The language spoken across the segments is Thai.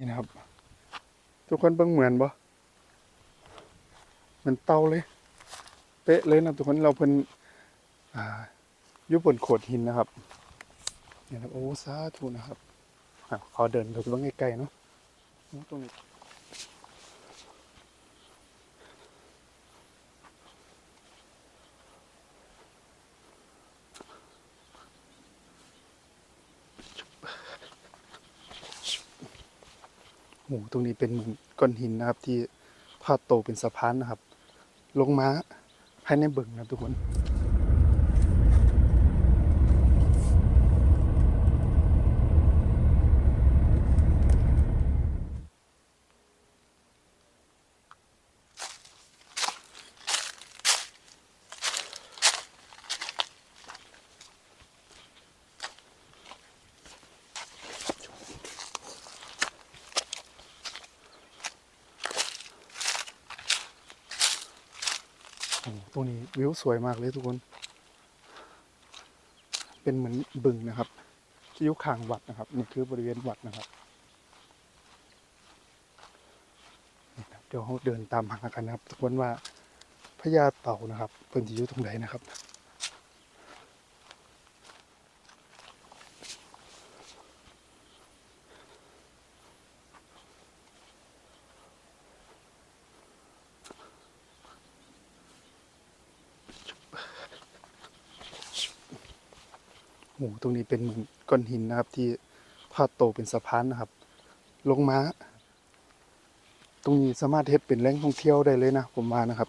นี่นะครับ ทุกคนเบิ่งเหมือนบ่เหมือนเตาเลย เป๊ะเลยนะทุกคนเราเพิ่นอ่าอยู่บนโขดหินนะครับนี่นะครับโอ้สาธุนะครับอขอเดินไปเบิ่งใกล้ๆเนาะตรงนี้ โหตรงนี้เป็นเหมือนก้อนหินนะครับ ที่พาดโตเป็นสะพานนะครับ ลงมาภายในบึงนะทุกคน ตรงนี้วิวสวยมากเลยทุกคน เป็นเหมือนบึงนะครับที่อยุคางวัดนะครับ นี่คือบริเวณวัดนะครับเดี๋ยวเราเดินตามหากันนะครับทุกคนว่าพญาเต่านะครับเป็นที่อยู่ตรงไหนนะครับ โอ้โหตรงนี้เป็นเหมือนก้อนหินนะครับ ที่พาดโตเป็นสะพานนะครับ ลงมา ตรงนี้สามารถเฮ็ดเป็นแหล่งท่องเที่ยวได้เลยนะผมมานะครับ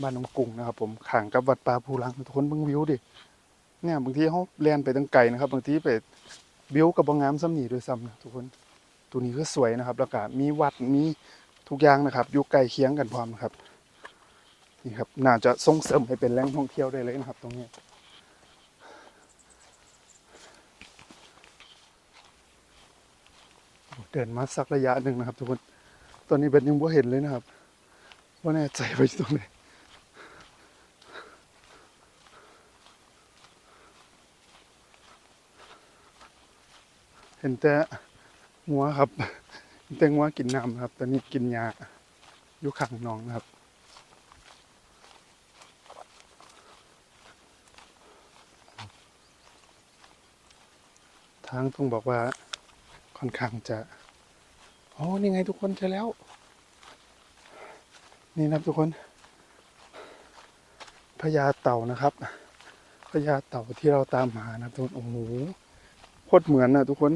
บ้านน้องกุ้งนะครับ ผมข่างกับวัดป่าภูลังทุกคนเบิ่งวิวดิเนี่ยบางทีเขาแล่นไปตั้งไกลนะครับ บางทีไปวิวกับบางงามซ้ำนี่ด้วยซ้ำนะทุกคนตัวนี้ก็สวยนะครับ แล้วก็มีวัดมีทุกอย่างนะครับอยู่ใกล้เคียงกันพร้อมนะครับนี่ครับน่าจะส่งเสริมให้เป็นแหล่งท่องเที่ยวได้เลยนะครับ ตรงนี้ เดินมาสักระยะหนึ่งนะครับ ทุกคน ตอนนี้เบ็ดยังบ่เห็นเลยนะครับว่าแน่ใจไปตรงไหนเห็นแต่หัวครับเห็นแต่หัวกินน้ำนะครับ ตอนนี้กินยาอยู่ข้างน้องนะครับ ทางต้องบอกว่าค่อนข้างจะ โอ๋อนี่ไงทุกคนเจอแล้ว นี่นะครับทุกคนพญาเต่านะครับพญาเต่าที่เราตามหานะทุกคนโอ้โหโคตรเหมือนนะทุกคน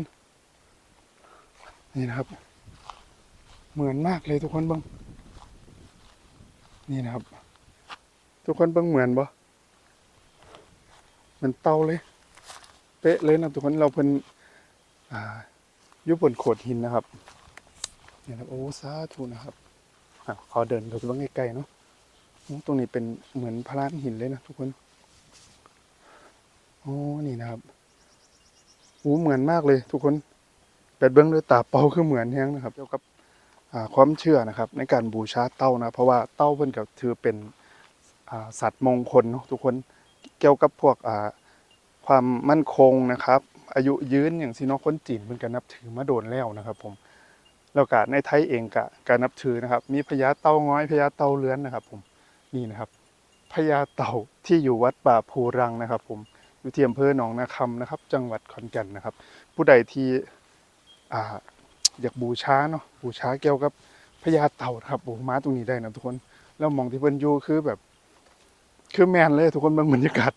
นี่นะครับ เหมือนมากเลยทุกคนบ้างนี่นะครับ ทุกคนบ้างเหมือนบ่เหมือนเต่าเลย เป๊ะเลยนะทุกคนเราเพิ่นอ่ายู่บนโขดหินนะครับ เนี่ยครับโอ้สาธุนะครับอขอเดินไปเบ้างใกล้ๆเนาะตรงนี้เป็นเหมือนพระลานหินเลยนะทุกคนโอ้นี่นะครับโอ้เหมือนมากเลย ทุกคนเป็ดเบื้องด้วยตาเป่าคือเหมือนแฮงนะครับเกี่ยวกับความเชื่อนะครับ ในการบูชาเต้านะ เพราะว่าเต้าเพิ่นก็ถือเป็นสัตว์มงคลเนาะทุกคนเกี่ยวกับพวกความมั่นคงนะครับ อายุยืนอย่างซีเนอคนจีนเพิ่นก็นับถือมาโดนแล้วนะครับ ผม แล้วก็ในไทยเองก็การนับถือนะครับ มีพญาเต่าง้อยพญาเต่าเลื้อนนะครับ ผมนี่นะครับพญาเต่าที่อยู่วัดป่าภูรังนะครับ ผมอยู่ที่อำเภอหนองนาคำนะครับ จังหวัดขอนแก่นนะครับ ผู้ใดที่อ่าอยากบูชาเนาะบูชาเกี่ยวกับพญาเต่าครับโอ้มาตรงนี้ได้นะทุกคนแล้วมองที่เพิ่นอยู่คือแบบ คือแมนเลยทุกคนบางบรรยากาศ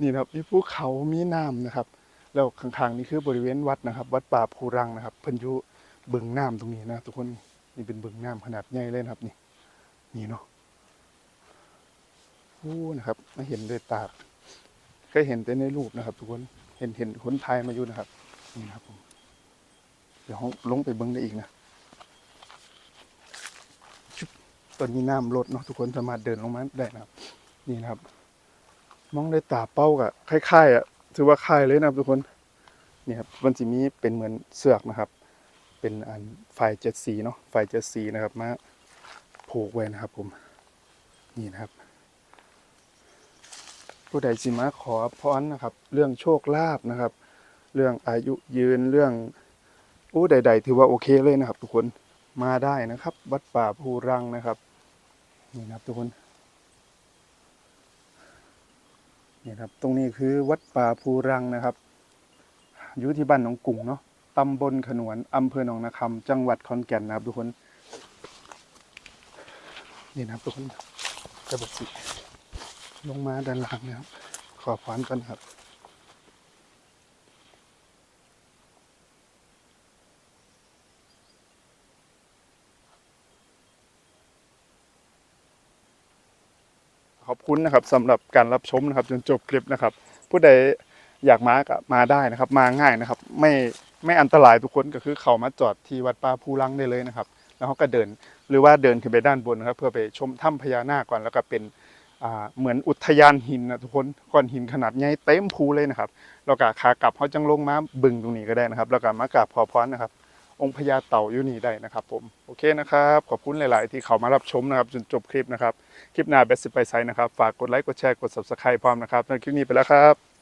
นี่นะครับมีภูเขามีน้ำนะครับ แล้วข้างๆนี่คือบริเวณวัดนะครับ วัดป่าภูรังนะครับ เพิ่นอยู่ บึงน้ำตรงนี้นะทุกคนนี่เป็นบึงน้ำขนาดใหญ่เลยนะครับ นี่ นี่เนาะโอ้นะครับมาเห็นด้วยตาเคยเห็นแต่ในรูปนะครับ ทุกคนเห็นเห็นคนไทยมาอยู่นะครับ นี่นะครับผมเดี๋ยวลงไปเบิ้งได้อีกนะตอนนี้น้ำลดเนาะทุกคนสามารถเดินลงมาได้นะครับ นี่นะครับ มองด้วยตาเป้ากับคล้ายๆอะถือว่าคล้ายเลยนะครับ ทุกคนนี่ครับมันจะมีเป็นเหมือนเสือกนะครับ เป็นอันไฟเจ็ดสีเนาะไฟเจ็ดสีนะครับมาผูกไว้นะครับผมนี่นะครับ ผู้ใดสิมาขอพรนะครับ เรื่องโชคลาภนะครับ เรื่องอายุยืนเรื่องอู้ใด ๆ ถือว่าโอเคเลยนะครับ ทุกคนมาได้นะครับ วัดป่าภูรังนะครับนี่นะครับทุกคนนี่นะครับ ตรงนี้คือวัดป่าภูรังนะครับอยู่ที่บ้านหนองกุ่งเนาะ ตำบลขนวนอำเภอหนองนาคำจังหวัดขอนแก่นนะครับทุกคน นี่นะครับทุกคนจะบอกสิลงมาด้านล่างนะครับ ขอพรก่อนครับขอบคุณนะครับสำหรับการรับชมนะครับ จนจบคลิปนะครับ ผู้ใดอยากมาก็มาได้นะครับ มาง่ายนะครับ ไม่ ไม่อันตรายทุกคนก็คือเขามาจอดที่วัดป่าภูรังได้เลยนะครับ แล้วเขาก็เดินหรือว่าเดินขึ้นไปด้านบนนะครับเพื่อไปชมถ้ำพญานาคก่อนแล้วก็เป็นเหมือนอุทยานหินนะทุกคนก้อนหินขนาดใหญ่เต็มภูเลยนะครับแล้วก็ขากลับเขาจังลงมาบึงตรงนี้ก็ได้นะครับ แล้วก็มากราบขอพรนะครับ องค์พญาเต่าอยู่นี่ได้นะครับ ผมโอเคนะครับขอบคุณหลาย ๆ ที่เขามารับชมนะครับจนจบคลิปนะครับคลิปหน้าเบสสิไปไซนะครับฝากกดไลค์กดแชร์กด subscribe พร้อมนะครับในคลิปนี้ไปแล้วครับ